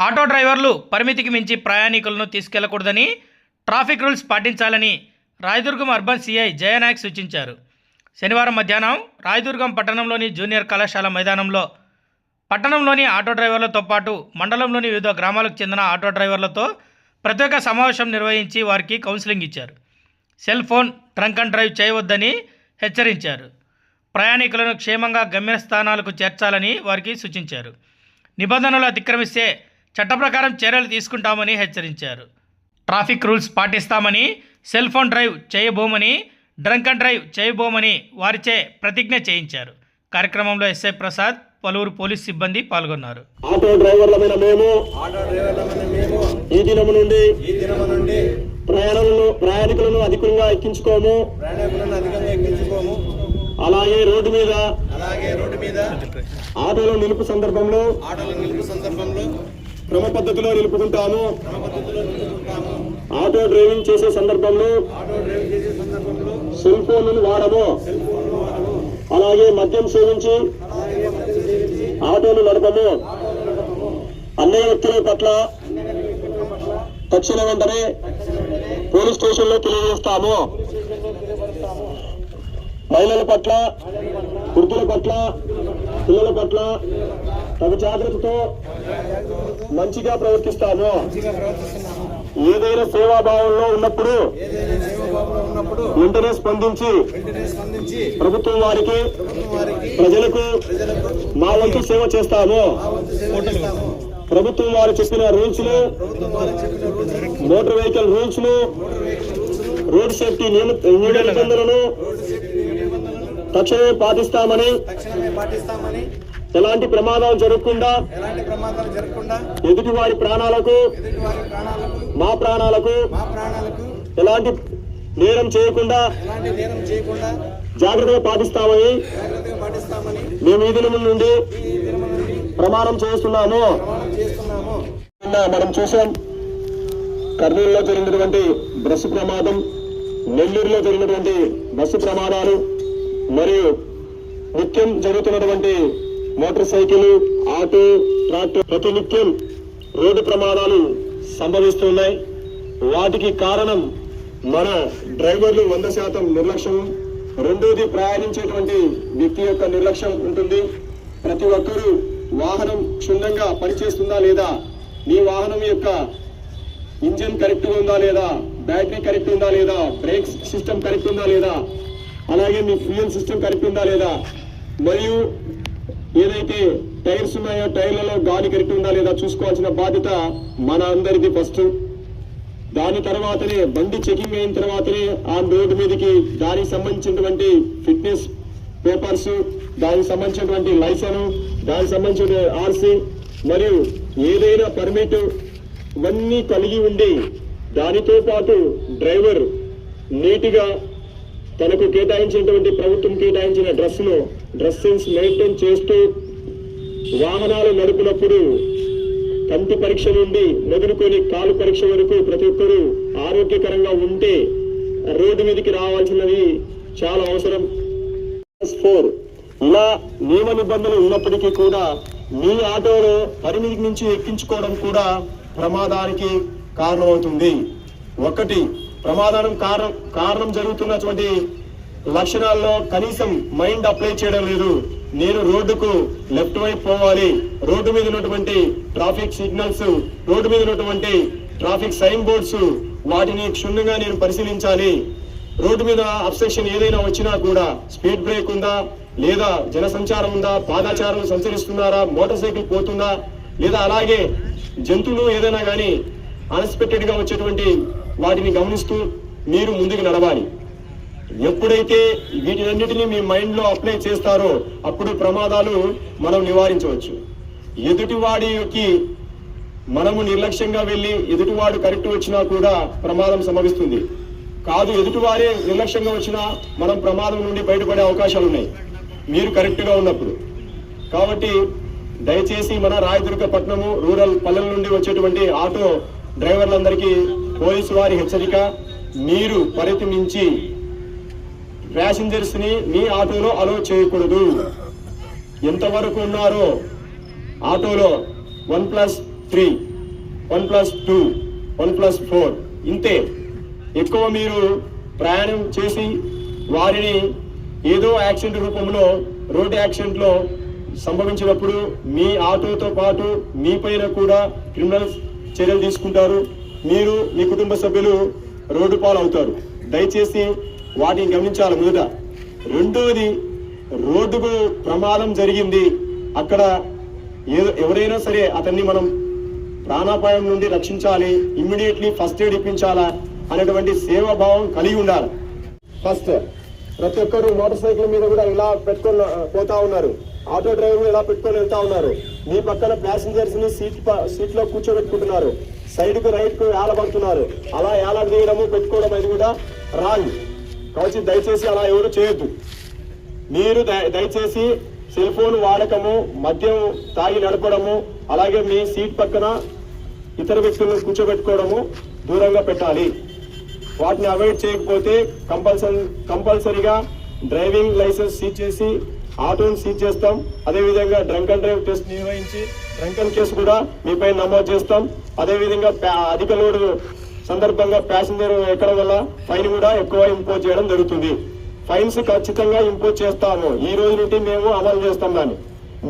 Auto డ్రైవర్లు పరిమితికి మించి ప్రయాణికులను తీసుకెళ్ళకూడదని ట్రాఫిక్ రూల్స్ పాటించాలని రాయదుర్గం అర్బన్ సిఐ జయనాయక్ సూచించారు. శనివారం మధ్యాహ్నం రాయదుర్గం పట్టణంలోని జూనియర్ కళాశాల మైదానంలో పట్టణంలోని ఆటో డ్రైవర్లతో పాటు మండలంలోని వివిధ గ్రామాలకు చెందిన ఆటో డ్రైవర్లతో ప్రత్యేక సమావేశం నిర్వహించి వారికి కౌన్సిలింగ్ ఇచ్చారు. Cell phone drunk and drive చేయవద్దని హెచ్చరించారు. ప్రయాణికులను క్షేమంగా గమ్యస్థానాలకు చేర్చాలని వారికి సూచించారు. నిబంధనలు అతిక్రమిస్తే చట్ట ప్రకారం చర్యలు తీసుకుంటామని హెచ్చరించారు. ట్రాఫిక్ రూల్స్ పాటిస్తామని సెల్ ఫోన్ డ్రైవ్ చేయబోమని డ్రంక్ అండ్ డ్రైవ్ చేయబోమని వారిచే ప్రతిజ్ఞ చేయించారు. కార్యక్రమంలో ఎస్ఐ ప్రసాద్ పలువురు పోలీస్ సిబ్బంది పాల్గొన్నారు. ఆటో డ్రైవర్లమైన మేము ఆటో డ్రైవర్లమైన మేము ఈ దినము నుండి ఈ దినము నుండి ప్రయాణాలను ప్రయాణికులను అధికంగా ఎక్కించుకోము. ప్రయాణికులను అధికంగా ఎక్కించుకోము. అలాగే రోడ్డు మీద అలాగే రోడ్డు మీద ఆటోలు నిలుపు సందర్భంలో ఆటోలు నిలుపు సందర్భంలో క్రమ పద్ధతిలో నిలుపుకుంటాము. ఆటో డ్రైవింగ్ చేసే సందర్భంలో సెల్ ఫోన్లను వాడము. అలాగే మద్యం సేవించి ఆటోలు నడపము. అన్ని వ్యక్తుల పట్ల తక్షణ వెంటనే పోలీస్ స్టేషన్లో తెలియజేస్తాము. మహిళల పట్ల వృద్ధుల పట్ల పిల్లల పట్ల తగు జాగ్రత్తతో మంచిగా ప్రవర్తిస్తాము. ఏదైనా సేవాభావంలో ఉన్నప్పుడు ఉన్నప్పుడు వెంటనే స్పందించి ప్రభుత్వం వారికి ప్రజలకు మా వంతు సేవ చేస్తాము. ప్రభుత్వం వారు చెప్పిన రూల్స్ను మోటార్ వెహికల్ రూల్స్ను రోడ్ సేఫ్టీ నియమ నిబంధనలను తక్షణమే పాటిస్తామని ఎలాంటి ప్రమాదాలు జరగకుండా ఎలాంటి ప్రమాదాలు జరగకుండా ఎదుటి వారి ప్రాణాలకు ఎదుటి వారి ప్రాణాలకు మా ప్రాణాలకు మా ప్రాణాలకు ఎలాంటి నేరం చేయకుండా ఎలాంటి నేరం చేయకుండా జాగ్రత్తగా పాటిస్తామని జాగ్రత్తగా పాటిస్తామని మేము ఈ నుండి ఈ దినము నుండి ప్రమాణం చేస్తున్నాము. ప్రమాణం చేస్తున్నాము. నిన్న మనం చూసాం కర్నూలులో జరిగినటువంటి బస్సు ప్రమాదం నెల్లూరులో జరిగినటువంటి బస్సు ప్రమాదాలు మరియు నిత్యం జరుగుతున్నటువంటి మోటార్ సైకిల్ ఆటో ట్రాక్టర్ ప్రతి నిత్యం రోడ్డు ప్రమాదాలు సంభవిస్తున్నాయి. వాటికి కారణం మన డ్రైవర్లు వంద శాతం నిర్లక్ష్యం. రెండోది ప్రయాణించేటువంటి వ్యక్తి యొక్క నిర్లక్ష్యం ఉంటుంది. ప్రతి ఒక్కరూ వాహనం క్షుణ్ణంగా పనిచేస్తుందా లేదా? మీ వాహనం యొక్క ఇంజిన్ కరెక్ట్గా ఉందా లేదా? బ్యాటరీ కరెక్ట్ ఉందా లేదా? బ్రేక్ సిస్టమ్ కరెక్ట్ ఉందా లేదా? అలాగే మీ ఫ్యూయల్ సిస్టమ్ కరెక్ట్ ఉందా లేదా? మరియు ఏదైతే టైర్స్ ఉన్నాయో టైర్లలో గాలి కరెక్ట్ ఉందా లేదా చూసుకోవాల్సిన బాధ్యత మన అందరిది ఫస్ట్. దాని తర్వాతనే బండి చెకింగ్ అయిన తర్వాతనే ఆ రోడ్డు మీదకి దానికి సంబంధించినటువంటి ఫిట్నెస్ పేపర్స్ దానికి సంబంధించినటువంటి లైసెన్ దానికి సంబంధించిన ఆర్సీ మరియు ఏదైనా పర్మిట్ ఇవన్నీ కలిగి ఉండి దానితో పాటు డ్రైవర్ నీటిగా తనకు కేటాయించినటువంటి ప్రభుత్వం కేటాయించిన డ్రెస్ను డ్రెస్ సెన్స్ మెయింటైన్ చేస్తూ వాహనాలు నడుపునప్పుడు కంటి పరీక్ష నుండి మొదలుకొని కాలు పరీక్ష వరకు ప్రతి ఒక్కరూ ఆరోగ్యకరంగా ఉంటే రోడ్డు మీదకి రావాల్సినది చాలా అవసరం. ఫోర్ ఇలా నియమ నిబంధనలు ఉన్నప్పటికీ కూడా మీ ఆటోలో పరిమితి నుంచి ఎక్కించుకోవడం కూడా ప్రమాదానికి కారణమవుతుంది. ఒకటి ప్రమాదం కారణం కారణం జరుగుతున్నటువంటి లక్షణాల్లో కనీసం మైండ్ అప్లై చేయడం లేదు. నేను రోడ్డుకు లెఫ్ట్ వైపు పోవాలి. రోడ్డు మీద ఉన్నటువంటి ట్రాఫిక్ సిగ్నల్స్ రోడ్డు మీద ఉన్నటువంటి ట్రాఫిక్ సైన్ బోర్డ్స్ వాటిని క్షుణ్ణంగా నేను పరిశీలించాలి. రోడ్డు మీద అబ్సెక్షన్ ఏదైనా వచ్చినా కూడా స్పీడ్ బ్రేక్ ఉందా? లేదా జనసంచారం ఉందా? పాదాచారం సంచరిస్తున్నారా? మోటార్ సైకిల్ పోతుందా? లేదా అలాగే జంతువులు ఏదైనా కానీ అన్ఎక్స్పెక్టెడ్గా వచ్చేటువంటి వాటిని గమనిస్తూ మీరు ముందుకు నడవాలి. ఎప్పుడైతే వీటినన్నిటిని మీ మైండ్లో అప్లై చేస్తారో అప్పుడు ప్రమాదాలు మనం నివారించవచ్చు. ఎదుటివాడికి మనము నిర్లక్ష్యంగా వెళ్ళి ఎదుటివాడు కరెక్ట్ వచ్చినా కూడా ప్రమాదం సంభవిస్తుంది. కాదు ఎదుటివారే నిర్లక్ష్యంగా వచ్చినా మనం ప్రమాదం నుండి బయటపడే అవకాశాలు ఉన్నాయి. మీరు కరెక్ట్గా ఉన్నప్పుడు. కాబట్టి దయచేసి మన రాయదుర్గ పట్టణము రూరల్ పల్లెల నుండి వచ్చేటువంటి ఆటో డ్రైవర్లందరికీ పోలీసు వారి హెచ్చరిక మీరు పరిధి మించి ప్యాసింజర్స్ని మీ ఆటోలో అలో చేయకూడదు. ఎంతవరకు ఉన్నారో ఆటోలో one plus three one plus two one plus four ఇంతే. ఎక్కువ మీరు ప్రయాణం చేసి వారిని ఏదో యాక్సిడెంట్ రూపంలో రోడ్డు యాక్సిడెంట్లో సంభవించినప్పుడు మీ ఆటోతో పాటు మీ పైన కూడా క్రిమినల్స్ చర్యలు తీసుకుంటారు. మీరు మీ కుటుంబ సభ్యులు రోడ్డు పాలు అవుతారు దయచేసి వాటిని గమనించాలి మొదట. రెండోది రోడ్డుకు ప్రమాదం జరిగింది. అక్కడ ఏదో ఎవరైనా సరే అతన్ని మనం ప్రాణాపాయం నుండి రక్షించాలి ఇమ్మీడియట్లీ ఫస్ట్ ఎయిడ్ ఇప్పించాలా అనేటువంటి సేవాభావం కలిగి ఉండాలి. ఫస్ట్ ప్రతి ఒక్కరు మోటార్ సైకిల్ మీద కూడా ఇలా పెట్టుకొని పోతా ఉన్నారు. ఆటో డ్రైవర్ ఇలా పెట్టుకొని వెళ్తా ఉన్నారు. మీ పక్కన ప్యాసింజర్స్ని సీట్ ప- సీట్లో కూర్చోబెట్టుకుంటున్నారు. సైడ్కు రైట్కు ఏలబడుతున్నారు అలా ఏలదీయడము పెట్టుకోవడం అది కూడా రాంగ్. కాబట్టి దయచేసి అలా ఎవరు చేయొద్దు. మీరు దయ- దయచేసి సెల్ ఫోన్ వాడకము మద్యం తాగి నడపడము అలాగే మీ సీట్ పక్కన ఇతర వ్యక్తులను కూర్చోబెట్టుకోవడము దూరంగా పెట్టాలి. వాటిని అవాయిడ్ చేయకపోతే కంపల్సరీ కంపల్సరీగా డ్రైవింగ్ లైసెన్స్ సీజ్ చేసి ఆటోని సీజ్ చేస్తాం. అదేవిధంగా డ్రంక్ అండ్ డ్రైవ్ టెస్ట్ నిర్వహించి డ్రంక్ అండ్ కేసు కూడా మీపై నమోదు చేస్తాం. అదేవిధంగా ప్యా- అధిక లోడు సందర్భంగా ప్యాసింజర్ ఎక్కడం వల్ల? ఫైన్ కూడా ఎక్కువ ఇంపోజ్ చేయడం జరుగుతుంది. ఫైన్స్ ఖచ్చితంగా ఇంపోజ్ చేస్తాము. ఈ రోజు నుండి మేము అమలు చేస్తాం దాన్ని.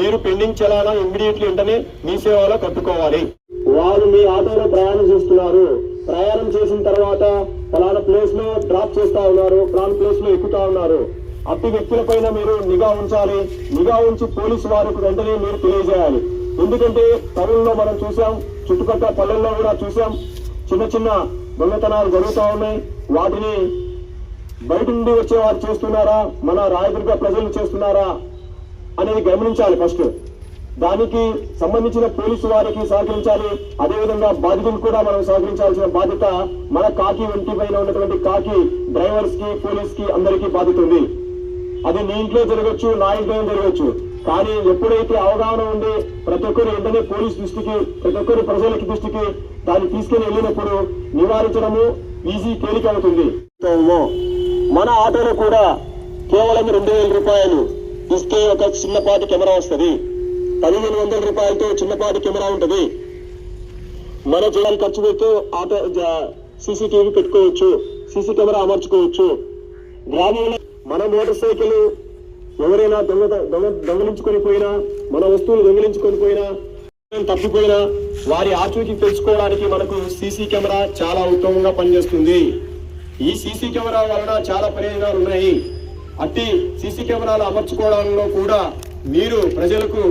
మీరు పెండింగ్ చలానా ఇమ్మీడియట్లీ వెంటనే మీ సేవలో కట్టుకోవాలి. వాళ్ళు మీ ఆటోలో ప్రయాణం చేస్తున్నారు. ప్రయాణం చేసిన తర్వాత ఫలానా ప్లేస్లో డ్రాప్ చేస్తా ఉన్నారు. ఫలానా ప్లేస్లో ఎక్కుతా ఉన్నారు. అట్టి వ్యక్తులపైన మీరు నిఘా ఉంచాలి. నిఘా ఉంచి పోలీసు వారికి వెంటనే మీరు తెలియజేయాలి. ఎందుకంటే టౌన్లో మనం చూసాం చుట్టుపక్కల పల్లెల్లో కూడా చూసాం చిన్న చిన్న దొంగతనాలు జరుగుతూ ఉన్నాయి. వాటిని బయట నుండి వచ్చే వారు చేస్తున్నారా? మన రాయదుర్గ ప్రజలు చేస్తున్నారా? అనేది గమనించాలి ఫస్ట్. దానికి సంబంధించిన పోలీసు వారికి సహకరించాలి. అదేవిధంగా బాధితులు కూడా మనం సహకరించాల్సిన బాధ్యత మన కాకి ఒంటి పైన ఉన్నటువంటి కాకి డ్రైవర్స్కి పోలీస్కి అందరికీ బాధ్యత ఉంది అది నీ ఇంట్లో జరగచ్చు నా ఇంట్లో జరగచ్చు. కానీ ఎప్పుడైతే అవగాహన ఉండి ప్రతి ఒక్కరు వెంటనే పోలీస్ దృష్టికి ప్రతి ఒక్కరు ప్రజలకి దృష్టికి దాన్ని తీసుకుని వెళ్ళినప్పుడు నివారించడము ఈజీ తేలిక అవుతుంది. మన ఆటోలో కూడా కేవలం రెండు వేల రూపాయలు ఇస్తే ఒక చిన్నపాటి కెమెరా వస్తుంది. పదిహేను వందల రూపాయలతో చిన్నపాటి కెమెరా ఉంటుంది. మన జనాలు ఖర్చు పెడుతూ ఆటో సీసీటీవీ పెట్టుకోవచ్చు సీసీ కెమెరా అమర్చుకోవచ్చు. గ్రామీణ మన మోటార్ సైకిల్ ఎవరైనా దొంగ దొంగ దొంగలించుకొని పోయినా మన వస్తువులు దొంగిలించుకొని పోయినా తప్పిపోయినా వారి ఆచూకీ తెలుసుకోవడానికి మనకు సీసీ కెమెరా చాలా ఉత్తమంగా పనిచేస్తుంది. ఈ సీసీ కెమెరా వలన చాలా ప్రయోజనాలు ఉన్నాయి. అట్టి సీసీ కెమెరాలు అమర్చుకోవడంలో కూడా మీరు ప్రజలకు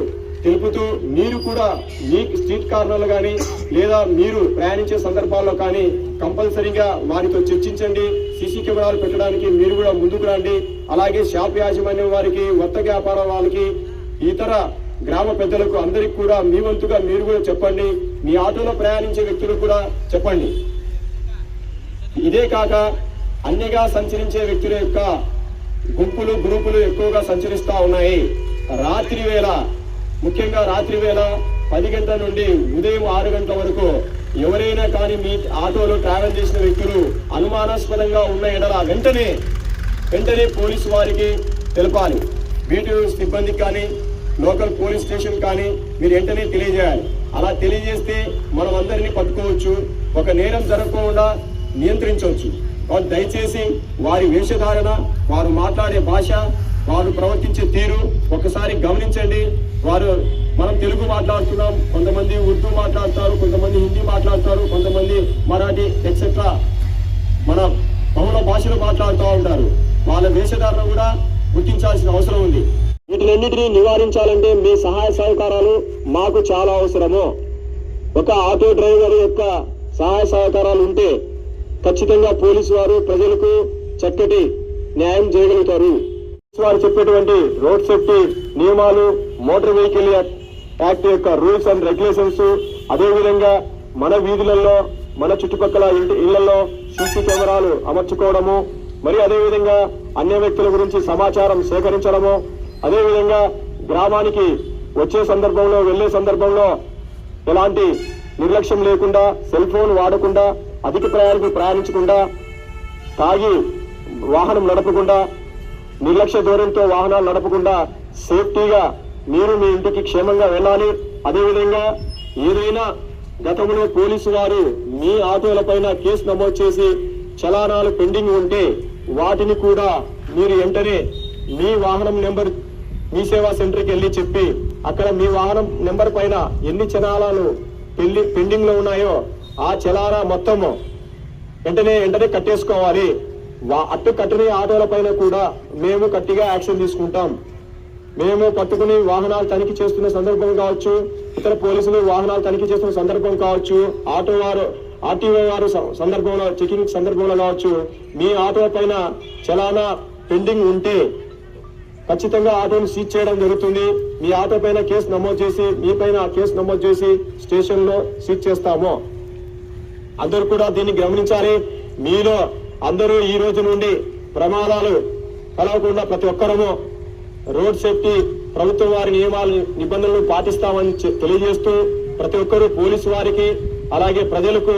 తెలుపుతూ మీరు కూడా మీ స్ట్రీట్ కార్నర్లు కానీ లేదా మీరు ప్రయాణించే సందర్భాల్లో కానీ కంపల్సరీగా వారితో చర్చించండి. సీసీ కెమెరాలు పెట్టడానికి మీరు కూడా ముందుకు రండి. అలాగే షాప్ యాజమాన్యం వారికి వర్తక వ్యాపారం వాళ్ళకి ఇతర గ్రామ పెద్దలకు అందరికి కూడా మీ వంతుగా మీరు కూడా చెప్పండి. మీ ఆటోలో ప్రయాణించే వ్యక్తులకు కూడా చెప్పండి. ఇదే కాక అన్యగా సంచరించే వ్యక్తుల యొక్క గుంపులు గ్రూపులు ఎక్కువగా సంచరిస్తూ ఉన్నాయి. రాత్రి వేళ ముఖ్యంగా రాత్రి వేళ పది గంటల నుండి ఉదయం ఆరు గంటల వరకు ఎవరైనా కానీ మీ ఆటోలో ట్రావెల్ చేసిన వ్యక్తులు అనుమానాస్పదంగా ఉన్న ఎడల వెంటనే వెంటనే పోలీసు వారికి తెలపాలి. వీటి సిబ్బందికి కానీ లోకల్ పోలీస్ స్టేషన్ కానీ మీరు వెంటనే తెలియజేయాలి. అలా తెలియజేస్తే మనం అందరినీ పట్టుకోవచ్చు. ఒక నేరం జరగకుండా నియంత్రించవచ్చు. వారు దయచేసి వారి వేషధారణ వారు మాట్లాడే భాష వారు ప్రవర్తించే తీరు ఒకసారి గమనించండి. వారు మనం తెలుగు మాట్లాడుతున్నాం కొంతమంది ఉర్దూ మాట్లాడతారు కొంతమంది హిందీ మాట్లాడతారు కొంతమంది మరాఠీ ఎక్సెట్రా మన బహుళ భాషలు మాట్లాడుతూ ఉంటారు. వాళ్ళ వేషధారణ కూడా గుర్తించాల్సిన అవసరం ఉంది. వీటినన్నిటినీ నివారించాలంటే మీ సహాయ సహకారాలు మాకు చాలా అవసరము. ఒక ఆటో డ్రైవర్ యొక్క సహాయ సహకారాలు ఉంటే ఖచ్చితంగా పోలీసు వారు ప్రజలకు చక్కటి న్యాయం చేయగలుగుతారు. వారు చెప్పేటువంటి రోడ్ సేఫ్టీ నియమాలు మోటార్ వెహికల్ యాక్ట్ యొక్క రూల్స్ అండ్ రెగ్యులేషన్స్ అదేవిధంగా మన వీధులలో మన చుట్టుపక్కల ఇంటి ఇళ్ళలో సీసీ కెమెరాలు అమర్చుకోవడము మరి అదేవిధంగా అన్య వ్యక్తుల గురించి సమాచారం సేకరించడము అదేవిధంగా గ్రామానికి వచ్చే సందర్భంలో వెళ్ళే సందర్భంలో ఎలాంటి నిర్లక్ష్యం లేకుండా సెల్ ఫోన్ వాడకుండా అధిక ప్రయాణికులు ప్రయాణించకుండా తాగి వాహనం నడపకుండా నిర్లక్ష్య ధోరణితో వాహనాలు నడపకుండా సేఫ్టీగా మీరు మీ ఇంటికి క్షేమంగా వెళ్ళాలి. అదేవిధంగా ఏదైనా గతంలో పోలీసు వారు మీ ఆటోలపైన కేసు నమోదు చేసి చలానాలు పెండింగ్ ఉంటే వాటిని కూడా మీరు వెంటనే మీ వాహనం నెంబర్ మీ సేవా సెంటర్కి వెళ్ళి చెప్పి అక్కడ మీ వాహనం నెంబర్ పైన ఎన్ని చలానాలు పెళ్ళి పెండింగ్లో ఉన్నాయో ఆ చలానా మొత్తము వెంటనే వెంటనే కట్టేసుకోవాలి. అట్టు కట్టని ఆటోల పైన కూడా మేము గట్టిగా యాక్షన్ తీసుకుంటాం. మేము పట్టుకుని వాహనాలు తనిఖీ చేస్తున్న సందర్భం కావచ్చు ఇతర పోలీసులు వాహనాలు తనిఖీ చేస్తున్న సందర్భం కావచ్చు ఆటో వారు ఆర్టీఓ వారు స- సందర్భంలో చెకింగ్ సందర్భంలో కావచ్చు మీ ఆటో పైన చలానా పెండింగ్ ఉంటే ఖచ్చితంగా ఆటోను సీజ్ చేయడం జరుగుతుంది. మీ ఆటో పైన కేసు నమోదు చేసి మీ పైన కేసు నమోదు చేసి స్టేషన్లో సీజ్ చేస్తాము. అందరూ కూడా దీన్ని గమనించాలి. మీలో అందరూ ఈ రోజు నుండి ప్రమాదాలు కలవకుండా ప్రతి ఒక్కరము రోడ్ సేఫ్టీ ప్రభుత్వం వారి నియమాలు నిబంధనలు పాటిస్తామని తెలియజేస్తూ ప్రతి ఒక్కరూ పోలీసు వారికి అలాగే ప్రజలకు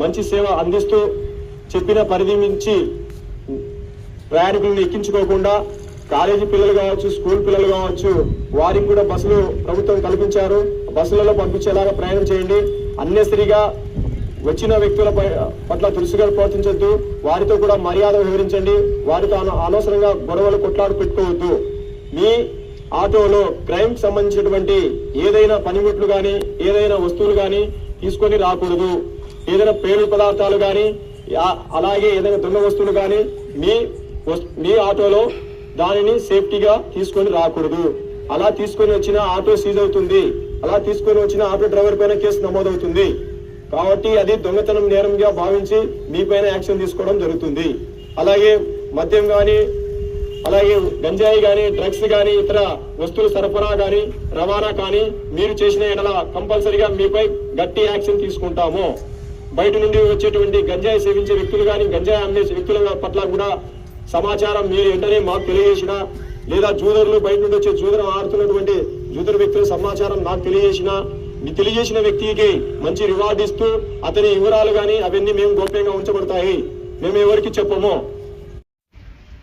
మంచి సేవ అందిస్తూ చెప్పిన పరిధి మించి ప్రయాణికులను ఎక్కించుకోకుండా కాలేజీ పిల్లలు కావచ్చు స్కూల్ పిల్లలు కావచ్చు వారికి కూడా బస్సులు ప్రభుత్వం కల్పించారు. బస్సులలో పంపించేలాగా ప్రయాణం చేయండి. అన్నెసరిగా వచ్చిన వ్యక్తుల పట్ల తులసిగా ప్రవర్తించొద్దు. వారితో కూడా మర్యాద వివరించండి వారితో అనవసరంగా గొడవలు కొట్లాడు పెట్టుకోవద్దు. మీ ఆటోలో క్రైమ్ సంబంధించినటువంటి ఏదైనా పనిముట్లు కానీ ఏదైనా వస్తువులు కానీ తీసుకొని రాకూడదు. ఏదైనా పేరు పదార్థాలు కానీ అలాగే ఏదైనా దొంగ వస్తువులు కానీ మీ మీ ఆటోలో దానిని సేఫ్టీగా తీసుకొని రాకూడదు. అలా తీసుకొని వచ్చిన ఆటో సీజ్ అవుతుంది. అలా తీసుకొని వచ్చిన ఆటో డ్రైవర్ పైన కేసు నమోదవుతుంది. కాబట్టి అది దొంగతనం నేరంగా భావించి మీ పైన యాక్షన్ తీసుకోవడం జరుగుతుంది. అలాగే మద్యం కానీ అలాగే గంజాయి కానీ డ్రగ్స్ కానీ ఇతర వస్తువుల సరఫరా కానీ రవాణా కానీ మీరు చేసిన ఎడల కంపల్సరిగా మీపై గట్టి యాక్షన్ తీసుకుంటాము. బయట నుండి వచ్చేటువంటి గంజాయి సేవించే వ్యక్తులు కానీ గంజాయి అమ్మే వ్యక్తుల పట్ల కూడా సమాచారం మీరు వెంటనే మాకు తెలియజేసిన లేదా జూదరులు బయట నుండి వచ్చే జూదరం ఆడుతున్నటువంటి జూదర వ్యక్తుల సమాచారం నాకు తెలియజేసిన మీ తెలియజేసిన వ్యక్తికి మంచి రివార్డ్ ఇస్తూ అతని వివరాలు కానీ అవన్నీ మేము గోప్యంగా ఉంచబడతాయి. మేము ఎవరికి చెప్పము.